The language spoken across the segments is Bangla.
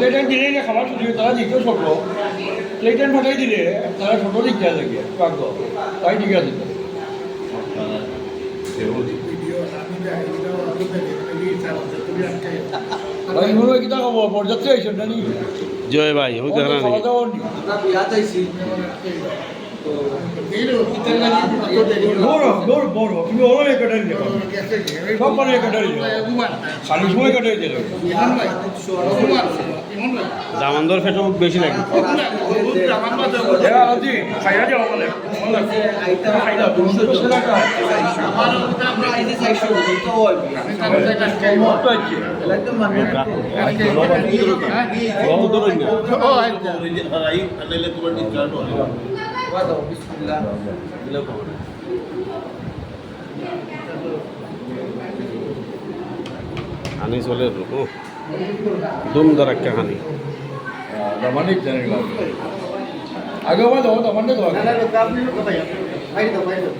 প্লেটেন দিলে না খাবার শুরু তারা দিত ছোট। প্লেটেন ফাটাই দিলে তারা ছোট দিকে লাগে পাগ্য তাই ঠিক আছে ভাই মনে হয় কিতা খাব পর্যাপ্ত হয়েছে না নি জয় ভাই ওই কথা খাওয়া দাওয়া নি বড় বড় বড়। তুমি ওরা কাটাই দিলে সব মানে কাটাই দিলে খালি সময় কাটাই দিলে দামান্দর ফেটো বেশি লাগে। এরা আছে বহুত দূর না হানি চলে ও দুম দরাক্কা হানি দমানি জানি আগে বাদ দাও দমানি দাও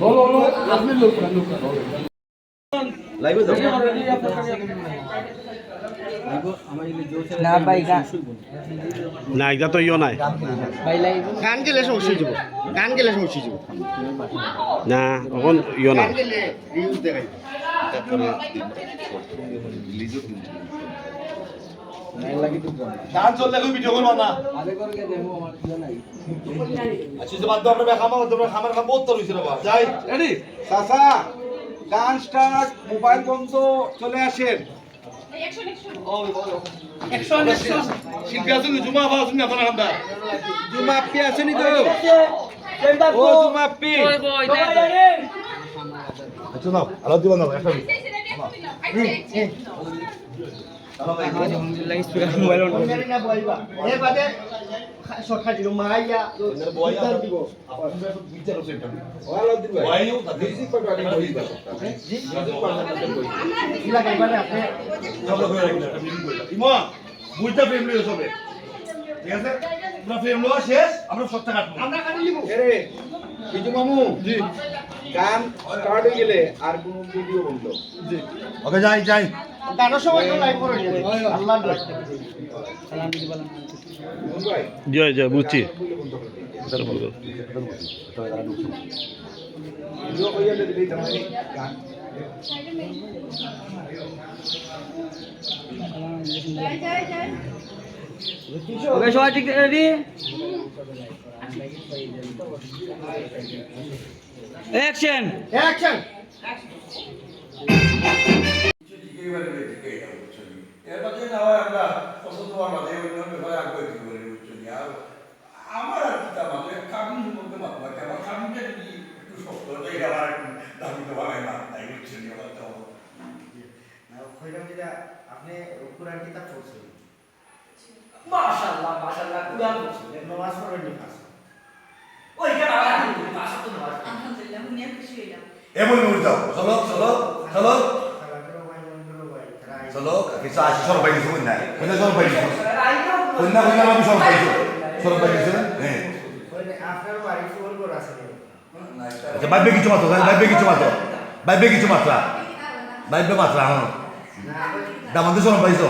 বলো বলো আপনি লোক লোক না ভাই গান না এটা তো ইয় নাই। গান গেলে সমস্যা যাব। গান গেলে সমস্যা যাব। না এখন ইয় নাই গান গেলে রিউজ দেখাই। গান চললে ভিডিও করবা না। আগে করে কে দেবো আমার কিছু নাই আচ্ছা বাদ দাও আমরা খামা খামার খাম বহুত তরুইছে যাই। রেডি সাসা গান স্টার্ট মোবাইল বন্ধ চলে আসেন শিল্পী আছেন জুমা আবার আছেন আপনার আমরা জুমা আপনি আছেন তো ও জুমা আপনি আচ্ছা নাও আলো দিব নাও একটা বুঝতা ফ্রেম লইও সবে ঠিক আছে ফ্রেম লওয়া শেষ আমরা সবটা কাটবো আমরা কাটি নিব এরে বিজু মামু জি। গান স্টার্ট হয়ে গেলে আর কোন ভিডিও বন্ধ জি। ওকে যাই যাই। গানের সময় তো লাইভ করে আল্লাহ জয় জয় বুঝছি। ওকে সবাই ঠিক রেডি? অ্যাকশন অ্যাকশন এর মধ্যে না হয় আমরা পছন্দ হওয়ার মাঝে অন্য ব্যাপারে আগ্রহ কি করে বুঝছ আর আমার আর কিতা মাঝে কাবিন সম্পর্কে মাতবা আমার কাবিনটা যদি একটু শক্ত হয়ে যায় আমার একটু তো ভাবে না তাই বুঝছ আমার তো কইলাম যেটা আপনি কোরআন কিতাব পড়ছেন মাশাআল্লাহ মাশাআল্লাহ কুরআন পড়ছি নামাজ পড়েন নি পাঁচ ওইটা আলহামদুলিল্লাহ পাঁচ তো নামাজ আলহামদুলিল্লাহ উনিও খুশি হইলাম। এমন মনে যাও চলো চলো চলো। চলো কিছু আসি সরব পাইছি শুন নাই কোন সরব পাইছি রাইও কোন না কোন আমি সরব পাইছি সরব পাইছি হ্যাঁ। ওই আপনার বাড়ি ফুল করে আছে আচ্ছা বাইবে কিছু মাত্র বাইবে কিছু মাত্র। বাইবে কিছু মাত্রা। বাইবে মাত্রা হ্যাঁ। দামাতে সরব পাইছো?